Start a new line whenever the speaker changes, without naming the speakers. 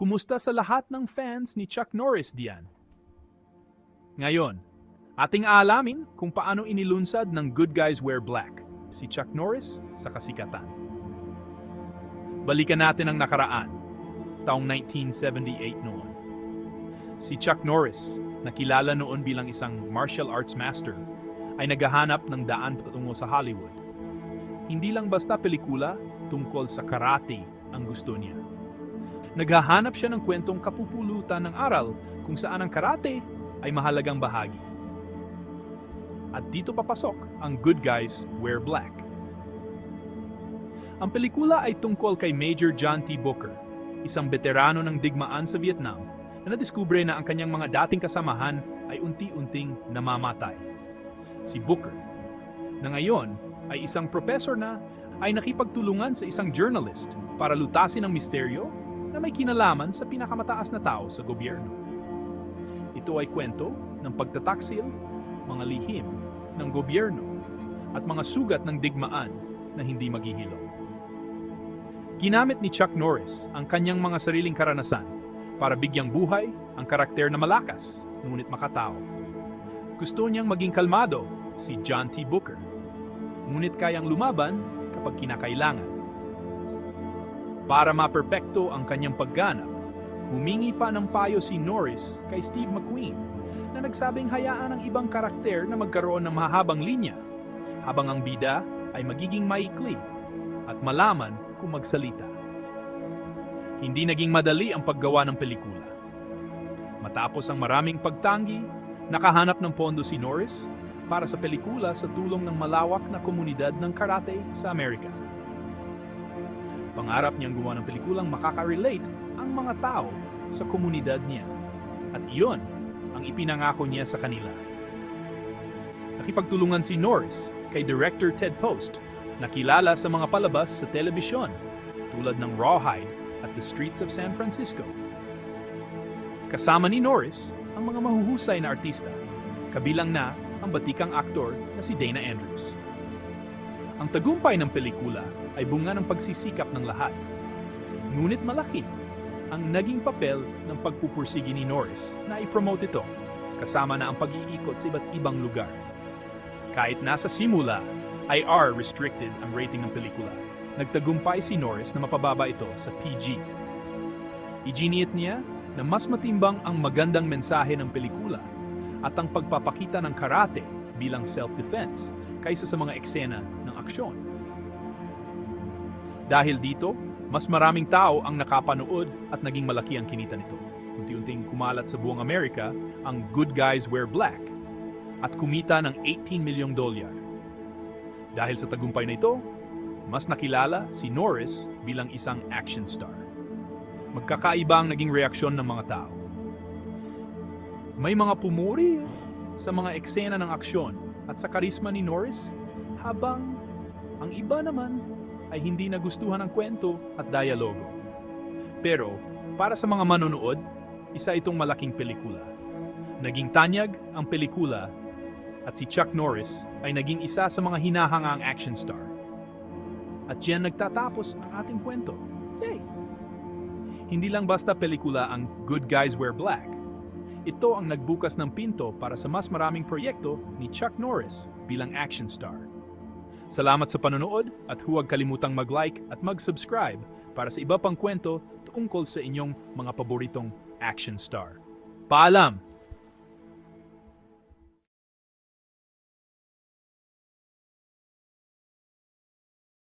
Kumusta sa lahat ng fans ni Chuck Norris diyan? Ngayon, ating aalamin kung paano inilunsad ng Good Guys Wear Black si Chuck Norris sa kasikatan. Balikan natin ang nakaraan, taong 1978 noon. Si Chuck Norris, na kilala noon bilang isang martial arts master, ay naghahanap ng daan patungo sa Hollywood. Hindi lang basta pelikula tungkol sa karate ang gusto niya. Naghahanap siya ng kwentong kapupulutan ng aral kung saan ang karate ay mahalagang bahagi. At dito papasok ang Good Guys Wear Black. Ang pelikula ay tungkol kay Major John T. Booker, isang veterano ng digmaan sa Vietnam na nadiskubre na ang kanyang mga dating kasamahan ay unti-unting namamatay. Si Booker, na ngayon ay isang professor na ay nakipagtulungan sa isang journalist para lutasin ang misteryo na may kinalaman sa pinakamataas na tao sa gobyerno. Ito ay kwento ng pagtataksil, mga lihim ng gobyerno at mga sugat ng digmaan na hindi maghihilom. Ginamit ni Chuck Norris ang kanyang mga sariling karanasan para bigyang buhay ang karakter na malakas, ngunit makatao. Gusto niyang maging kalmado si John T. Booker, ngunit kayang lumaban kapag kinakailangan. Para maperpekto ang kanyang pagganap, humingi pa ng payo si Norris kay Steve McQueen na nagsabing hayaan ang ibang karakter na magkaroon ng mahabang linya habang ang bida ay magiging maikli at malaman kung magsalita. Hindi naging madali ang paggawa ng pelikula. Matapos ang maraming pagtanggi, nakahanap ng pondo si Norris para sa pelikula sa tulong ng malawak na komunidad ng karate sa Amerika. Pangarap niyang gumawa ng pelikulang makaka-relate ang mga tao sa komunidad niya. At iyon ang ipinangako niya sa kanila. Nakipagtulungan si Norris kay Director Ted Post na kilala sa mga palabas sa telebisyon tulad ng Rawhide at The Streets of San Francisco. Kasama ni Norris ang mga mahuhusay na artista, kabilang na ang batikang aktor na si Dana Andrews. Ang tagumpay ng pelikula ay bunga ng pagsisikap ng lahat. Ngunit malaki ang naging papel ng pagpupursigi ni Norris na i-promote ito, kasama na ang pag-iikot sa iba't ibang lugar. Kahit nasa simula ay R-restricted ang rating ng pelikula, nagtagumpay si Norris na mapababa ito sa PG. Iginiit niya na mas matimbang ang magandang mensahe ng pelikula at ang pagpapakita ng karate bilang self-defense kaysa sa mga eksena ng aksyon. Dahil dito, mas maraming tao ang nakapanood at naging malaki ang kinita nito. Unti-unting kumalat sa buong Amerika ang Good Guys Wear Black at kumita ng 18 milyong dolyar. Dahil sa tagumpay na ito, mas nakilala si Norris bilang isang action star. Magkakaiba ang naging reaksyon ng mga tao. May mga pumuri sa mga eksena ng aksyon at sa karisma ni Norris, habang ang iba naman ay hindi nagustuhan ang kwento at dialogo. Pero, para sa mga manonood, isa itong malaking pelikula. Naging tanyag ang pelikula at si Chuck Norris ay naging isa sa mga hinahangang action star. At diyan nagtatapos ang ating kwento. Yay! Hindi lang basta pelikula ang Good Guys Wear Black. Ito ang nagbukas ng pinto para sa mas maraming proyekto ni Chuck Norris bilang action star. Salamat sa panonood at huwag kalimutang mag-like at mag-subscribe para sa iba pang kwento tungkol sa inyong mga paboritong action star. Paalam!